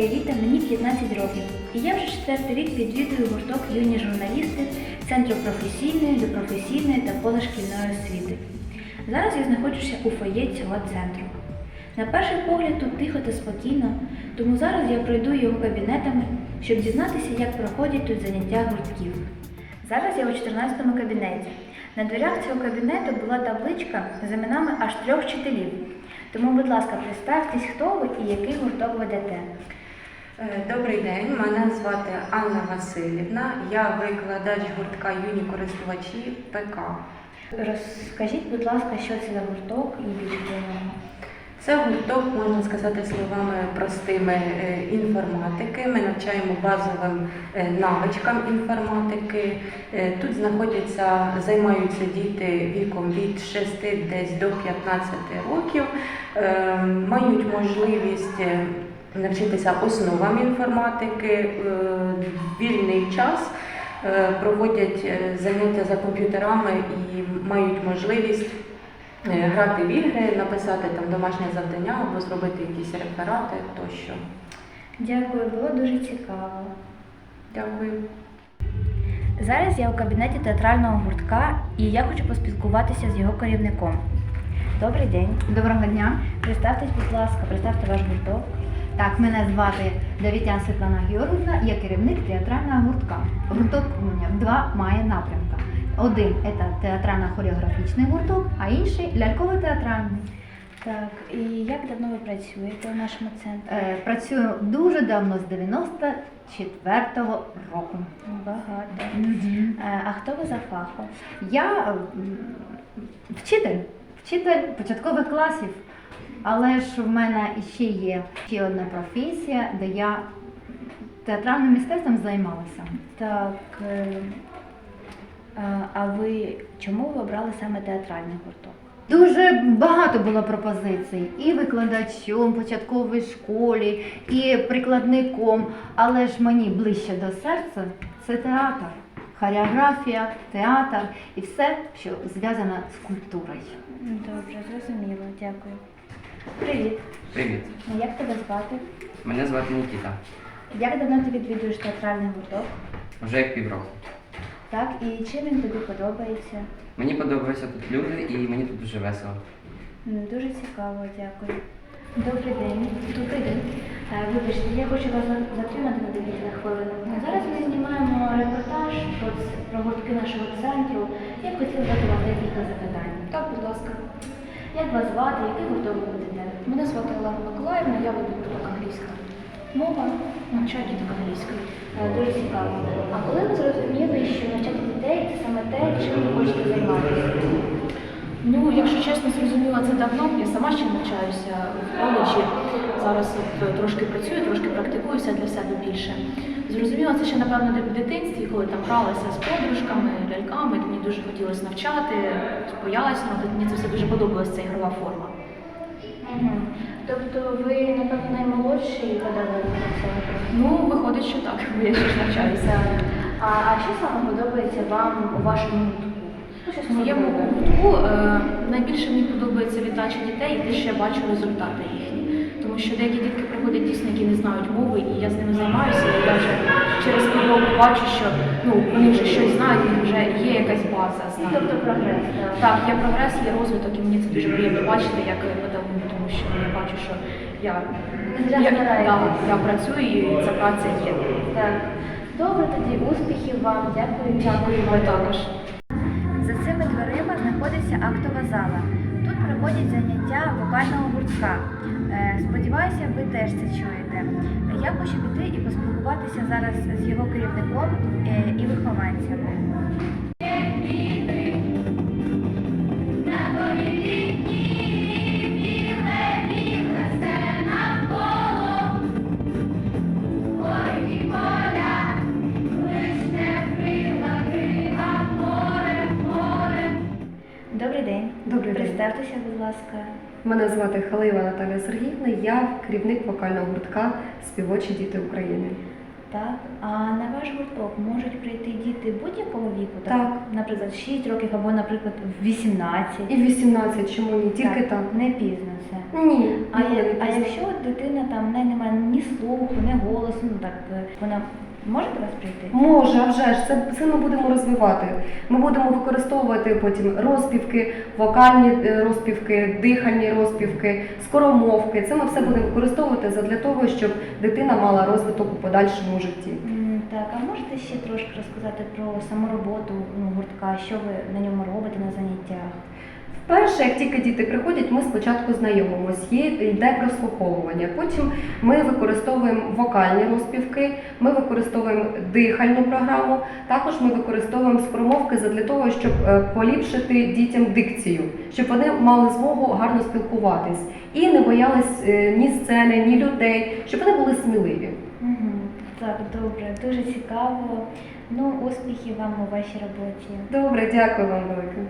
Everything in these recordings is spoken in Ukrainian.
Еліта, мені 15 років. І я вже четвертий рік відвідую гурток юні журналісти Центру професійної, допрофесійної та позашкільної освіти. Зараз я знаходжуся у фоє цього центру. На перший погляд тут тихо та спокійно, тому зараз я пройду його кабінетами, щоб дізнатися, як проходять тут заняття гуртків. Зараз я у 14 му кабінеті. На дверях цього кабінету була табличка з іменами аж трьох вчителів. Тому, будь ласка, представтесь, хто ви і який гурток ведете. Е, Добрий день, мене звати Анна Васильівна. Я викладач гуртка юні користувачі ПК. Розкажіть, будь ласка, що це за гурток і більше про нього. Це гурток, можна сказати словами простими е, інформатики. Ми навчаємо базовим е, навичкам інформатики. Тут знаходяться, займаються діти віком від 6 десь до 15 років, мають можливість навчитися основам інформатики, е, вільний час. е, Проводять е, заняття за комп'ютерами і мають можливість грати в ігри, написати там домашнє завдання або зробити якісь реферати тощо. Дякую, було дуже цікаво. Дякую. Зараз я у кабінеті театрального гуртка і я хочу поспілкуватися з його керівником. Добрий день. Доброго дня. Представтесь, будь ласка, представте ваш гурток. Так, мене звати Давітян Світлана Георгівна, я керівник театрального гуртка. Гурток два має напрямка. Один це театрально-хореографічний гурток, а інший ляльково-театральний. Так, і як давно ви працюєте у нашому центрі? Е, Працюю дуже давно з 94-го року. Багато. Е, А хто ви за фахом? Я м, вчитель, вчитель початкових класів. Але ж в мене ще є ще одна професія, де я театральним мистецтвом займалася. Так. е, а- А ви чому ви обрали саме театральний гурток? Дуже багато було пропозицій і викладачом в початковій школі, і прикладником. Але ж мені ближче до серця це театр, хореографія, театр і все, що зв'язано з культурою. Добре, зрозуміло, дякую. Привіт. Привіт, Як тебе звати? мене звати Нікіта. Як давно ти відвідуєш театральний гурток? Вже як півроку. Так, і чим він тобі подобається? Мені подобаються тут люди і мені тут дуже весело. М, Дуже цікаво, дякую. Добрий день. Добрий день. Е, Вибачте, я хочу вас за- затримати на декілька хвилин. Зараз ми знімаємо репортаж про, ц- про гуртки нашого центру. Я б хотіла задати вам декілька запитань. Так, будь ласка. Як вас звати, який гурток ви ведете? Мене звати Олена Миколаївна, я веду гурток англійська мова, навчаю діток англійської. Е, Дуже цікаво. А коли ви зрозуміли, що навчати дітей це саме те, чим ви хочете займатися? Ну, якщо чесно, зрозуміла це давно. Я сама ще навчаюся в коледжі. Зараз от е, трошки працюю, трошки практикуюся для себе більше. Зрозуміла це ще, напевно, в дитинстві, коли там гралася з подружками, ляльками, мені дуже хотілося навчати, боялася, але мені це все дуже подобалася ця ігрова форма. Мгм. Тобто ви, напевно, наймолодший педагог цього? Ну, виходить, що так, бо я ще ж навчаюся. А, а що саме подобається вам у вашому гуртку? Ну, моєму гуртку е, найбільше мені подобається віддача дітей і те, що я бачу результати їхні. Тому що деякі дітки приходять дійсно, які не знають мови, і я з ними займаюся, і я вже через півроку бачу, що ну, вони вже щось знають, них вже є якась база знань. Тобто прогрес. так. Є прогрес, є розвиток, і мені це дуже приємно бачити як педагог, тому що я бачу, що я, зря я, я працюю і ця праця є. Так. Добре, тоді успіхів вам. Дякую. Дякую вам також. За цими дверима знаходиться актова зала. Тут проводять заняття вокального гуртка. Е, Сподіваюся, ви теж це чуєте. Я хочу піти і поспілкуватися зараз з його керівником е, і вихованцями. Добрий день. Добрий день. Представтеся, будь ласка. Мене звати Халиєва Наталія Сергіївна, я керівник вокального гуртка Співочі діти України. Так, а на ваш гурток можуть прийти діти будь-якого віку? Так. Наприклад, 6 років або, наприклад, 18. І в 18, чому ні? Тільки так. Не пізно це. Ні. А, ніколи я- не а пізно. якщо дитина там в неї немає ні слуху, ні голосу, ну так е, вона може до вас прийти? Може, а вже ж це, це ми будемо розвивати. Ми будемо використовувати потім розпівки, вокальні е, розпівки, дихальні розпівки, скоромовки. Це ми все будемо використовувати для того, щоб дитина мала розвиток у подальшому житті. Так, а можете ще трошки розказати про саму роботу ну, гуртка, що ви на ньому робите на заняттях? Перше, як тільки діти приходять, ми спочатку знайомимось, є йде прослуховування. Потім ми використовуємо вокальні розпівки, ми використовуємо дихальну програму. Також ми використовуємо скоромовки для того, щоб е, поліпшити дітям дикцію, щоб вони мали змогу гарно спілкуватись і не боялись е, ні сцени, ні людей, щоб вони були сміливі. Так, добре, дуже цікаво. Ну, успіхів вам у вашій роботі. Добре, дякую вам велике.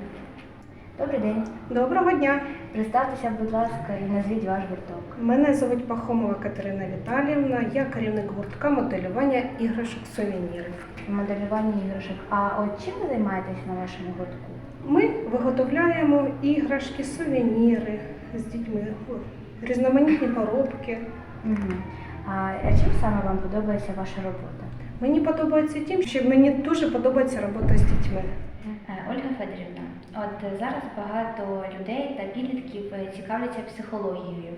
Добрий день. Доброго дня! Представтеся, будь ласка, і назвіть ваш гурток. Мене звуть Пахомова Катерина Віталіївна. Я керівник гуртка моделювання іграшок сувенірів. Моделювання іграшок. А от чим ви займаєтесь на вашому гуртку? Ми виготовляємо іграшки, сувеніри з дітьми, різноманітні поробки. Угу. А чим саме вам подобається ваша робота? Мені подобається тим, що мені дуже подобається робота з дітьми. Е, Ольга Федорівна, от е, зараз багато людей та підлітків е, цікавляться психологією.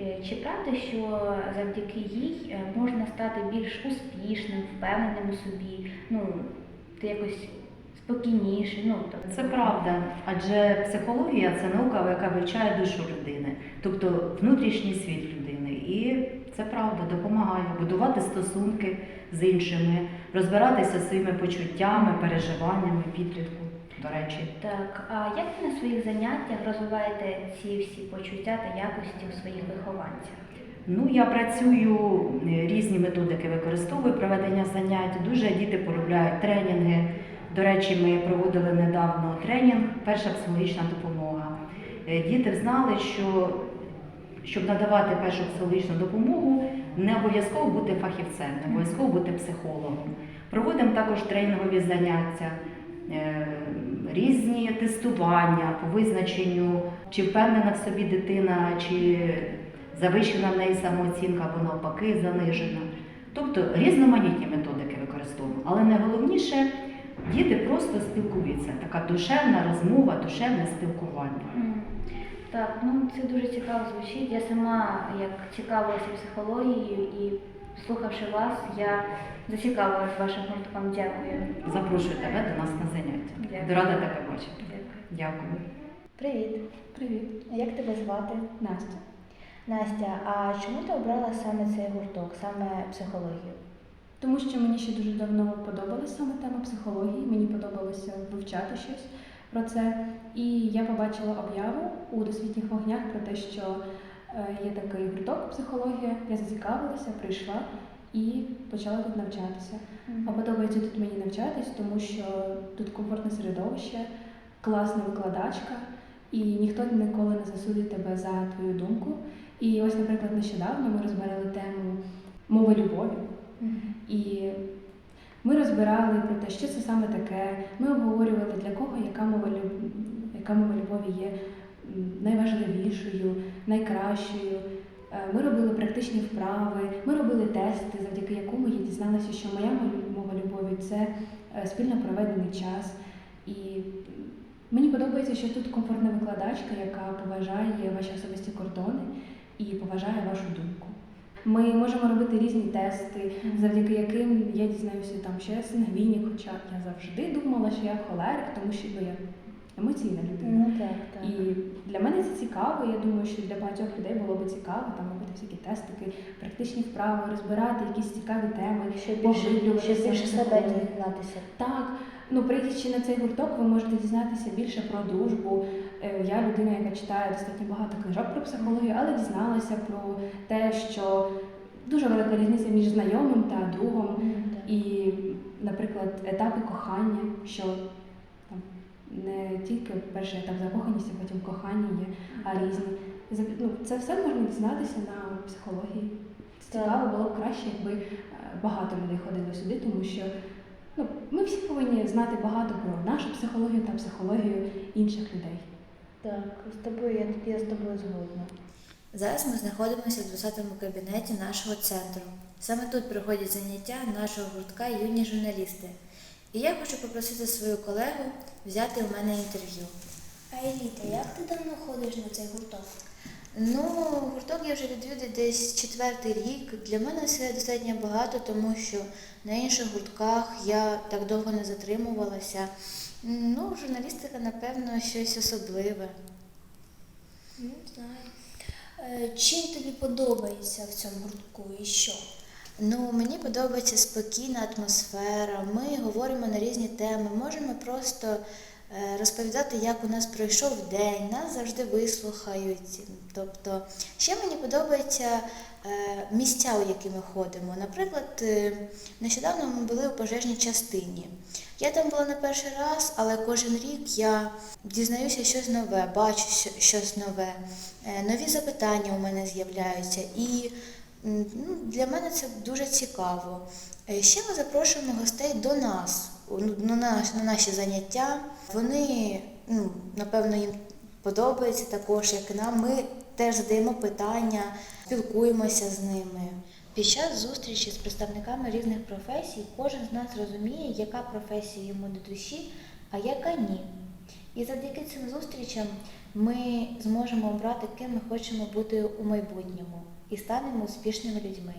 Е, Чи правда, що завдяки їй можна стати більш успішним, впевненим у собі, ну, ти якось спокійніший? Ну, тобто, Це правда, адже психологія це наука, яка вивчає душу людини, тобто внутрішній світ людини. І це правда допомагає будувати стосунки з іншими, розбиратися своїми почуттями, переживаннями підлітку. До речі, Так, а як ви на своїх заняттях розвиваєте ці всі почуття та якості у своїх вихованцях? ну я працюю е, різні методики використовую проведення занять. Дуже діти полюбляють тренінги. До речі, ми проводили недавно тренінг Перша психологічна допомога. Е, Діти знали, що щоб надавати першу психологічну допомогу, не обов'язково бути фахівцем, не обов'язково бути психологом. Проводимо також тренінгові заняття, різні тестування по визначенню, чи впевнена в собі дитина, чи завищена в неї самооцінка або навпаки занижена. Тобто різноманітні методики використовуємо. Але найголовніше діти просто спілкуються. Така душевна розмова, душевне спілкування. Так, ну це дуже цікаво звучить. Я сама як цікавилася психологією і слухавши вас, я зацікавилась вашим гуртком. Дякую. Запрошую тебе до нас на заняття. Дякую. Рада тебе бачити. Дякую. Дякую. Привіт. Привіт, Як тебе звати? Настя. Настя, а чому ти обрала саме цей гурток, саме психологію? Тому що мені ще дуже давно подобалася саме тема психології, мені подобалося вивчати щось про це. І я побачила об'яву у досвітніх вогнях про те, що є такий гурток психологія. Я зацікавилася, прийшла і почала тут навчатися. А подобається тут мені навчатись, тому що тут комфортне середовище, класна викладачка, і ніхто ніколи не засудить тебе за твою думку. І ось, наприклад, нещодавно ми розбирали тему мови любові. І ми розбирали про те, що це саме таке. Ми обговорювали, для кого яка мова, яка мова любові є найважливішою, найкращою. Е, Ми робили практичні вправи, ми робили тести, завдяки якому я дізналася, що моя мова любові це е, спільно проведений час. І мені подобається, що тут комфортна викладачка, яка поважає ваші особисті кордони і поважає вашу думку. Ми можемо робити різні тести, завдяки яким я дізнаюся там, що я сингвінік, хоча я завжди думала, що я холерик, тому що я емоційна людина. Ну так, так. І для мене це цікаво. Я думаю, що для багатьох людей було би цікаво там робити всякі тестики, практичні вправи, розбирати якісь цікаві теми, Щоб більше, себе дізнатися. Так, ну прийдячи на цей гурток, ви можете дізнатися більше про дружбу. Е, Я людина, яка читає достатньо багато книжок про психологію, але дізналася про те, що дуже велика різниця між знайомим та другом. І, наприклад, етапи кохання, що не тільки перший етап закоханості, а потім кохання є, а різні. Ну, це все можна дізнатися на психології. Цікаво було б краще, якби е, багато людей ходили сюди, тому що ну, ми всі повинні знати багато про нашу психологію та психологію інших людей. Так, з тобою я, я з тобою згодна. Зараз ми знаходимося в 20-му кабінеті нашого центру. Саме тут проходять заняття нашого гуртка юні журналісти. І я хочу попросити свою колегу взяти у мене інтерв'ю. Айліта, як ти давно ходиш на цей гурток? Ну, гурток я вже відвідую десь четвертий рік. Для мене це достатньо багато, тому що на інших гуртках я так довго не затримувалася. Ну, журналістика, напевно, щось особливе. Ну, знаю. Е, Чим тобі подобається в цьому гуртку і що? Ну, мені подобається спокійна атмосфера. Ми говоримо на різні теми. Можемо просто е, розповідати, як у нас пройшов день, нас завжди вислухають. Тобто, ще мені подобаються е, місця, у які ми ходимо. Наприклад, е, нещодавно ми були у пожежній частині. Я там була не перший раз, але кожен рік я дізнаюся щось нове, бачу щось нове. Нові запитання у мене з'являються. І Ну, для мене це дуже цікаво. Е, Ще ми запрошуємо гостей до нас ну, на, наш, на наші заняття. Вони, ну, напевно, їм подобається також, як і нам. Ми теж задаємо питання, спілкуємося з ними. Під час зустрічі з представниками різних професій кожен з нас розуміє, яка професія йому до душі, а яка ні. І завдяки цим зустрічам ми зможемо обрати, ким ми хочемо бути у майбутньому і станемо успішними людьми.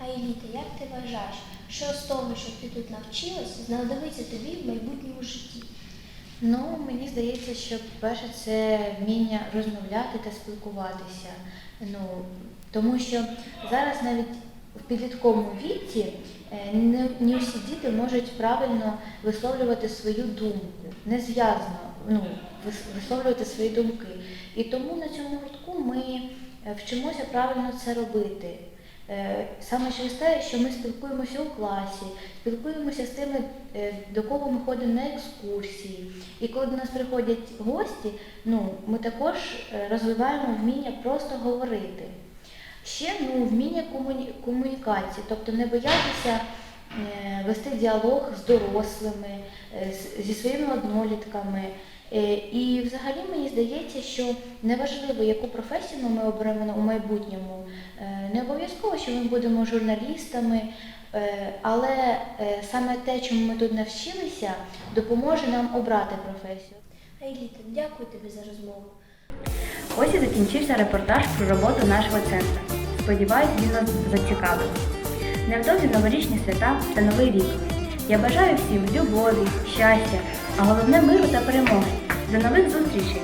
Айліта, як ти вважаєш, що з того, що ти тут навчилась, знадобиться тобі в майбутньому житті? Ну, мені здається, що перше це вміння розмовляти та спілкуватися. Ну, тому що зараз навіть в підлітковому віці е, не, не всі діти можуть правильно висловлювати свою думку, не зв'язано ну, висловлювати свої думки. І тому на цьому гуртку ми вчимося правильно це робити. Е, Саме через те, що ми спілкуємося у класі, спілкуємося з тими, е, до кого ми ходимо на екскурсії. І коли до нас приходять гості, ну, ми також е, розвиваємо вміння просто говорити. Ще ну, вміння комуні- комунікації, тобто не боятися е, вести діалог з дорослими, е, зі своїми однолітками. Е, І взагалі мені здається, що неважливо, яку професію ми оберемо у майбутньому, е, не обов'язково, що ми будемо журналістами, е, але саме те, чому ми тут навчилися, допоможе нам обрати професію. Айліта, дякую тобі за розмову. Ось і закінчився репортаж про роботу нашого центру. Сподіваюсь, він вас зацікавив. Невдовзі новорічні свята та новий рік. Я бажаю всім любові, щастя, а головне миру та перемоги. До нових зустрічей!